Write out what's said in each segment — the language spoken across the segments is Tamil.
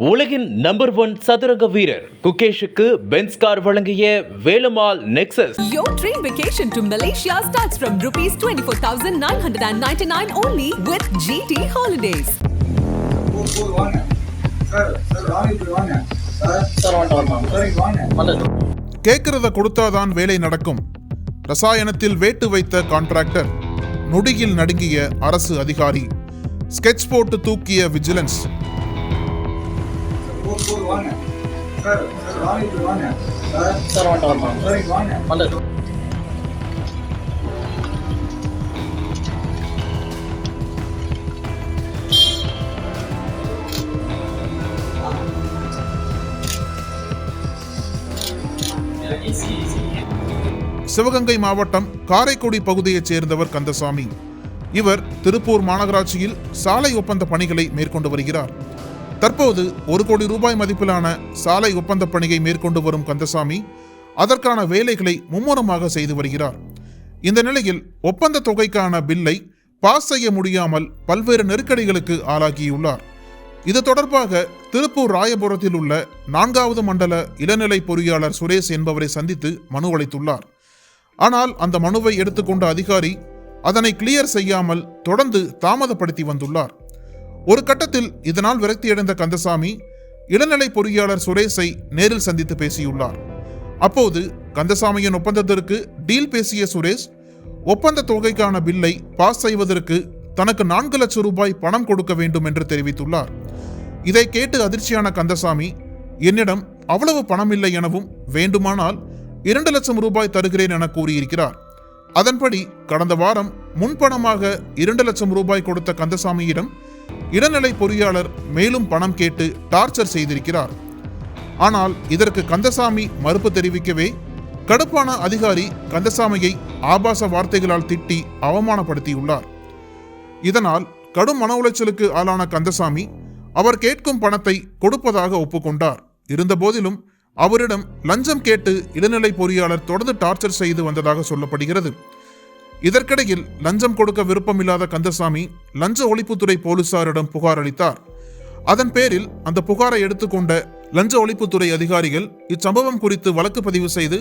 உலகின் நம்பர் ஒன் சதுரங்க வீரர் குகேஷுக்கு பென்ஸ் கார் வழங்கிய Velumal Nexus Your dream vacation to Malaysia starts from rupees 24,999 only with GT Holidays. கேட்கிறத கொடுத்தாதான் வேலை நடக்கும். ரசாயனத்தில் வேட்டு வைத்த கான்ட்ராக்டர் நொடியில் நடுங்கிய அரசு அதிகாரி ஸ்கெட்ச் போட்டு தூக்கிய விஜிலன்ஸ் வாங்க சார் வாங்க வாங்க சார் வாங்க சிவகங்கை மாவட்டம் காரைக்குடி பகுதியைச் சேர்ந்தவர் கந்தசாமி. இவர் திருப்பூர் மாநகராட்சியில் சாலை ஒப்பந்த பணிகளை மேற்கொண்டு வருகிறார். தற்போது ஒரு கோடி ரூபாய் மதிப்பிலான சாலை ஒப்பந்த பணியை மேற்கொண்டு வரும் கந்தசாமி அதற்கான வேலைகளை மும்முரமாக செய்து வருகிறார். இந்த நிலையில் ஒப்பந்த தொகைக்கான பில்லை பாஸ் செய்ய முடியாமல் பல்வேறு நெருக்கடிகளுக்கு ஆளாகியுள்ளார். இது தொடர்பாக திருப்பூர் ராயபுரத்தில் உள்ள நான்காவது மண்டல இளநிலை பொறியாளர் சுரேஷ் என்பவரை சந்தித்து மனு அளித்துள்ளார். ஆனால் அந்த மனுவை எடுத்துக்கொண்ட அதிகாரி அதனை கிளியர் செய்யாமல் தொடர்ந்து தாமதப்படுத்தி வந்துள்ளார். ஒரு கட்டத்தில் இதனால் விரக்தியடைந்த கந்தசாமி இளநிலை பொறியாளர் சுரேஷை நேரில் சந்தித்து பேசியுள்ளார். அப்போது கந்தசாமியின் ஒப்பந்தத்திற்கு டீல் பேசிய சுரேஷ் ஒப்பந்த தொகைக்கான பில்லை பாஸ் செய்வதற்கு தனக்கு நான்கு லட்சம் ரூபாய் பணம் கொடுக்க வேண்டும் என்று தெரிவித்துள்ளார். இதை கேட்டு அதிர்ச்சியான கந்தசாமி என்னிடம் அவ்வளவு பணம் இல்லை எனவும் வேண்டுமானால் இரண்டு லட்சம் ரூபாய் தருகிறேன் என கூறியிருக்கிறார். அதன்படி கடந்த வாரம் முன்பணமாக இரண்டு லட்சம் ரூபாய் கொடுத்த கந்தசாமியிடம் இளநிலை பொறியாளர் மேலும் பணம் கேட்டு டார்ச்சர் செய்திருக்கிறார். ஆனால் இதற்கு கந்தசாமி மறுப்பு தெரிவிக்கவே கடுப்பான அதிகாரி கந்தசாமியை ஆபாச வார்த்தைகளால் திட்டி அவமானப்படுத்தியுள்ளார். இதனால் கடும் மன உளைச்சலுக்கு ஆளான கந்தசாமி அவர் கேட்கும் பணத்தை கொடுப்பதாக ஒப்புக்கொண்டார். இருந்தபோதிலும் அவரிடம் லஞ்சம் கேட்டு இளநிலை பொறியாளர் தொடர்ந்து டார்ச்சர் செய்து வந்ததாக சொல்லப்படுகிறது. இதற்கிடையில் லஞ்சம் கொடுக்க விருப்பமில்லாத கந்தசாமி லஞ்ச ஒழிப்புத்துறை போலீசாரிடம் புகார் அளித்தார். அதன் பேரில் அந்த புகாரை எடுத்துக்கொண்ட லஞ்ச ஒழிப்புத்துறை அதிகாரிகள் இச்சம்பவம் குறித்து வழக்கு பதிவு செய்து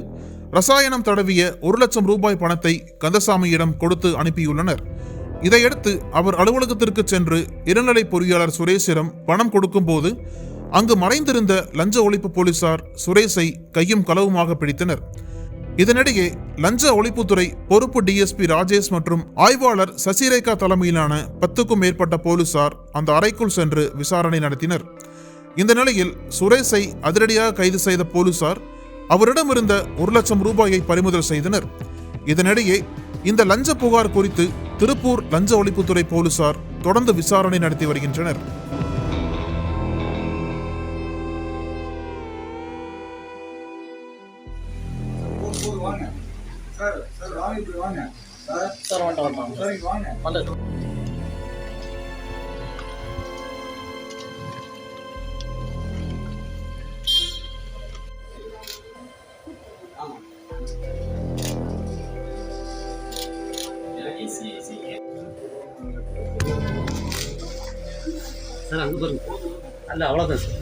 ரசாயனம் தடவிய ஒரு லட்சம் ரூபாய் பணத்தை கந்தசாமியிடம் கொடுத்து அனுப்பியுள்ளனர். இதையடுத்து அவர் அலுவலகத்திற்கு சென்று இளநிலை பொறியாளர் சுரேஷிடம் பணம் கொடுக்கும்போது அங்கு மறைந்திருந்த லஞ்ச ஒழிப்பு போலீசார் சுரேஷை கையும் களவுமாக பிடித்தனர். இதனிடையே லஞ்ச ஒழிப்புத்துறை பொறுப்பு டிஎஸ்பி ராஜேஷ் மற்றும் ஆய்வாளர் சசிரேகா தலைமையிலான பத்துக்கும் மேற்பட்ட போலீசார் அந்த அறைக்குள் சென்று விசாரணை நடத்தினர். இந்த நிலையில் சுரேஷை அதிரடியாக கைது செய்த போலீசார் அவரிடம் இருந்த ஒரு லட்சம் ரூபாயை பறிமுதல் செய்தனர். இதனிடையே இந்த லஞ்ச புகார் குறித்து திருப்பூர் லஞ்ச ஒழிப்புத்துறை போலீசார் தொடர்ந்து விசாரணை நடத்தி வருகின்றனர். வாங்க இப்படி வாங்க சார் சார் வந்துட்டு சார் இங்க வாங்க வந்துட்டு சார் அங்கே பாருங்க. அல்ல அவ்வளோதான் சார்.